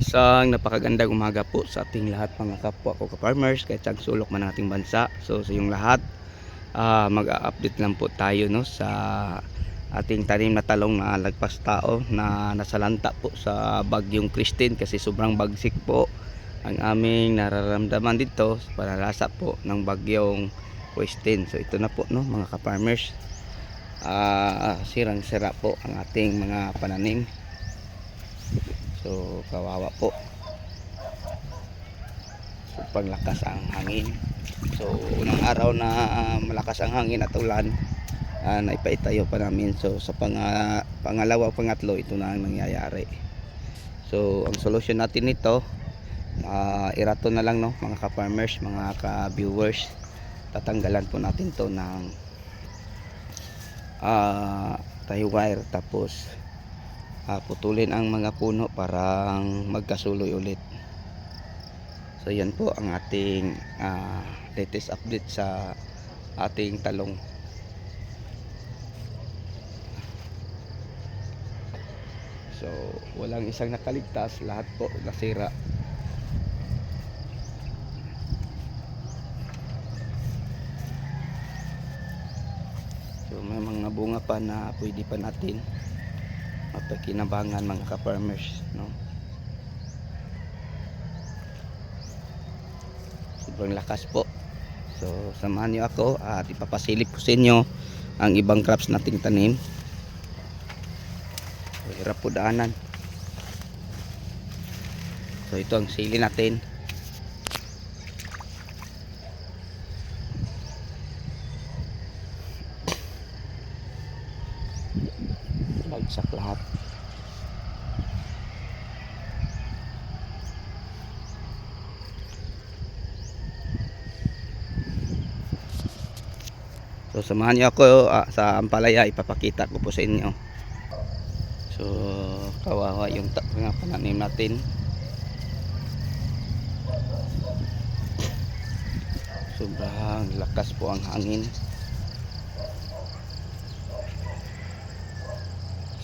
Isang napakagandang umaga po sa ating lahat mga kapwa ko ka-farmers kahit sa sulok man ng ating bansa. So sa yung lahat, ah, mag-update lang po tayo no sa ating tanim na talong na lagpas tao na nasalanta po sa bagyong Christine kasi sobrang bagsik po ang aming nararamdaman dito sa panalasa po ng bagyong Christine. So ito na po no mga ka-farmers. Ah, sirang-sira po ang ating mga pananim. So kawawa po. So paglakas ang hangin. So unang araw na ah, malakas ang hangin at ulan, uh, naipaitayo pa namin. So sa pang, pangalawa pangatlo ito na ang nangyayari. So ang solusyon natin nito, uh, irato na lang no mga ka-farmers, mga ka-viewers. Tatanggalan po natin to ng uh, tie wire tapos ah, putulin ang mga puno para magkasuloy ulit. So yan po ang ating ah, latest update sa ating talong. So walang isang nakaligtas lahat po nasira. So may mga bunga pa na pwede pa natin mapakinabangan mga ka-farmers no? Sobrang lakas po. So samahan niyo ako at ipapasilip ko sa inyo ang ibang crops nating tanim. So, hirap po daanan. So ito ang sili natin. Bagsak lahat So samahan niyo ako ah, sa Ampalaya ipapakita ko po sa inyo. So kawawa yung mga pananim natin. Sobrang lakas po ang hangin.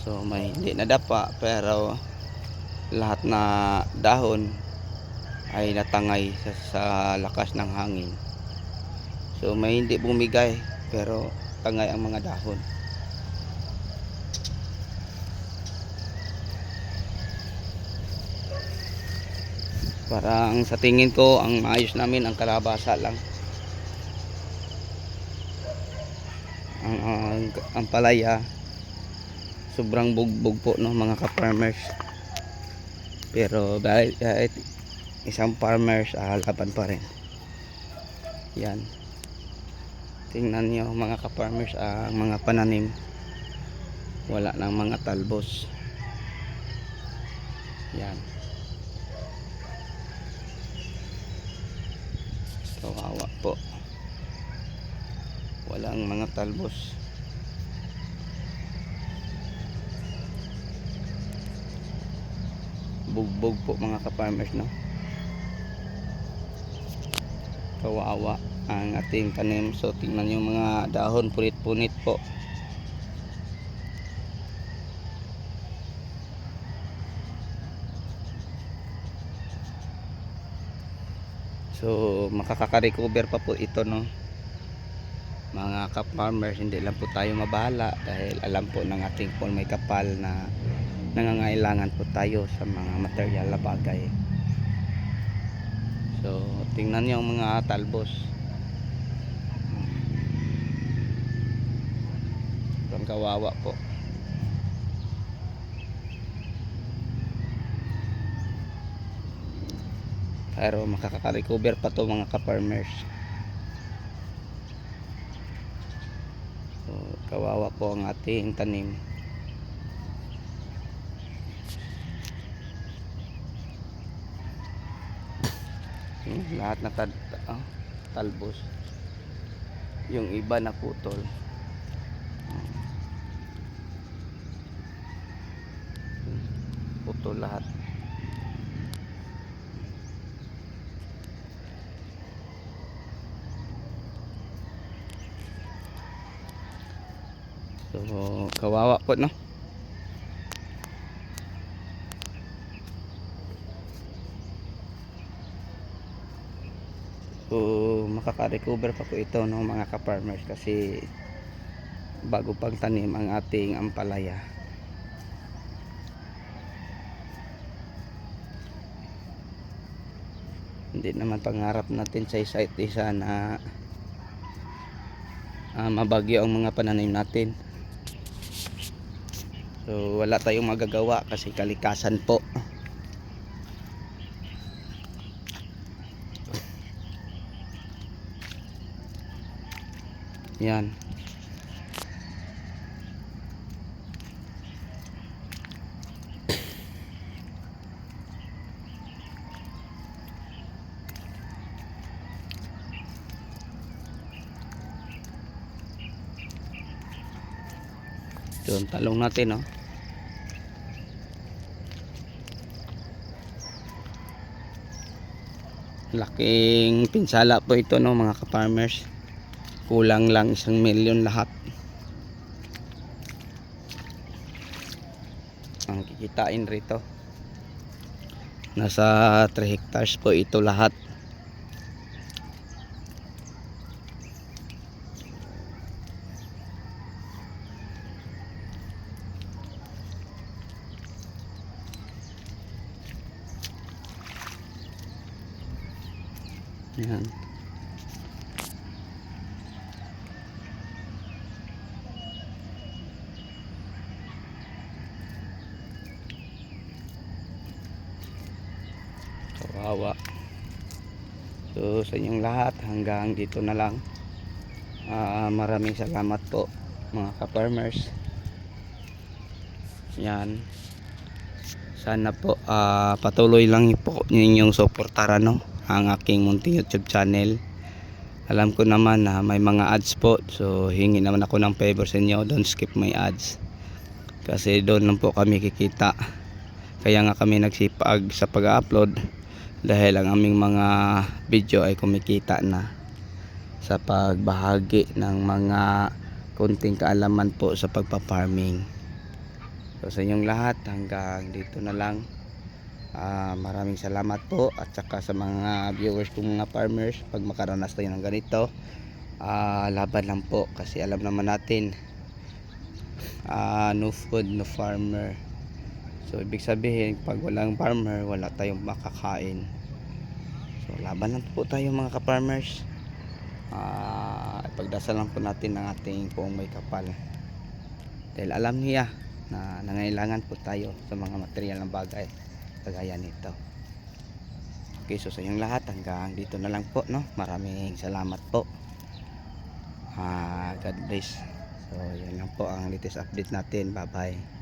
So may hindi nadapa pero lahat na dahon ay natangay sa, sa lakas ng hangin. So may hindi bumigay pero tangay ang mga dahon. Parang sa tingin ko ang maayos namin ang kalabasa lang. Ang, ang, ang palaya sobrang bugbog po no mga ka-farmers. Pero dahil kahit isang farmers ah, laban pa rin. Yan tingnan nyo mga ka-farmers ang mga pananim. Wala nang mga talbos. Yan. Kawawa po. Walang mga talbos. Bugbog po mga ka-farmers no? Kawawa ang ating tanim. So tingnan yung mga dahon punit-punit po. So makakaka-recover pa po ito no? Mga ka-farmers hindi lang po tayo mabahala dahil alam po ng ating po may kapal na nangangailangan po tayo sa mga material na bagay. So tingnan niyo ang mga talbos kawawa po. Pero makaka-recover pa to mga ka-farmers. So, kawawa po ang ating tanim. Hmm, lahat na tad ah, talbos. Yung iba na putol. putol lahat so kawawa po no So, makaka-recover pa po ito no, mga ka-farmers kasi bago pagtanim ang ating ampalaya. Hindi naman pangarap natin sa isa't isa na ah, mabagyo ang mga pananim natin. So wala tayong magagawa kasi kalikasan po. Yan. Ang talong natin, no? Laking pinsala po ito, no, mga ka-farmers. Kulang lang isang milyon lahat. Ang kikitain rito. Nasa 3 hectares po ito lahat. Yan. Kawawa. So sa inyong lahat hanggang dito na lang. Ah, maraming salamat po mga ka-farmers. Yan. Sana po ah, patuloy lang po ninyong suportaran no ang aking munting YouTube channel. Alam ko naman na may mga ads po. So hingi naman ako ng favor sa inyo. Don't skip my ads. Kasi doon lang po kami kikita. Kaya nga kami nagsipag sa pag-upload dahil ang aming mga video ay kumikita na sa pagbahagi ng mga kunting kaalaman po sa pagpa-farming. So sa inyong lahat hanggang dito na lang. Ah, maraming salamat po at saka sa mga viewers kong mga farmers pag makaranas tayo ng ganito ah, laban lang po kasi alam naman natin ah, no food no farmer. So ibig sabihin pag walang farmer wala tayong makakain. So laban lang po tayo mga ka-farmers. Ah, ipagdasal lang po natin ang ating poong may kapal. Dahil alam niya na nangailangan po tayo sa mga material ng bagay kagaya nito. Okay so sa inyong lahat hanggang dito na lang po no? Maraming salamat po. Ah, God bless. So yan lang po ang latest update natin. Bye bye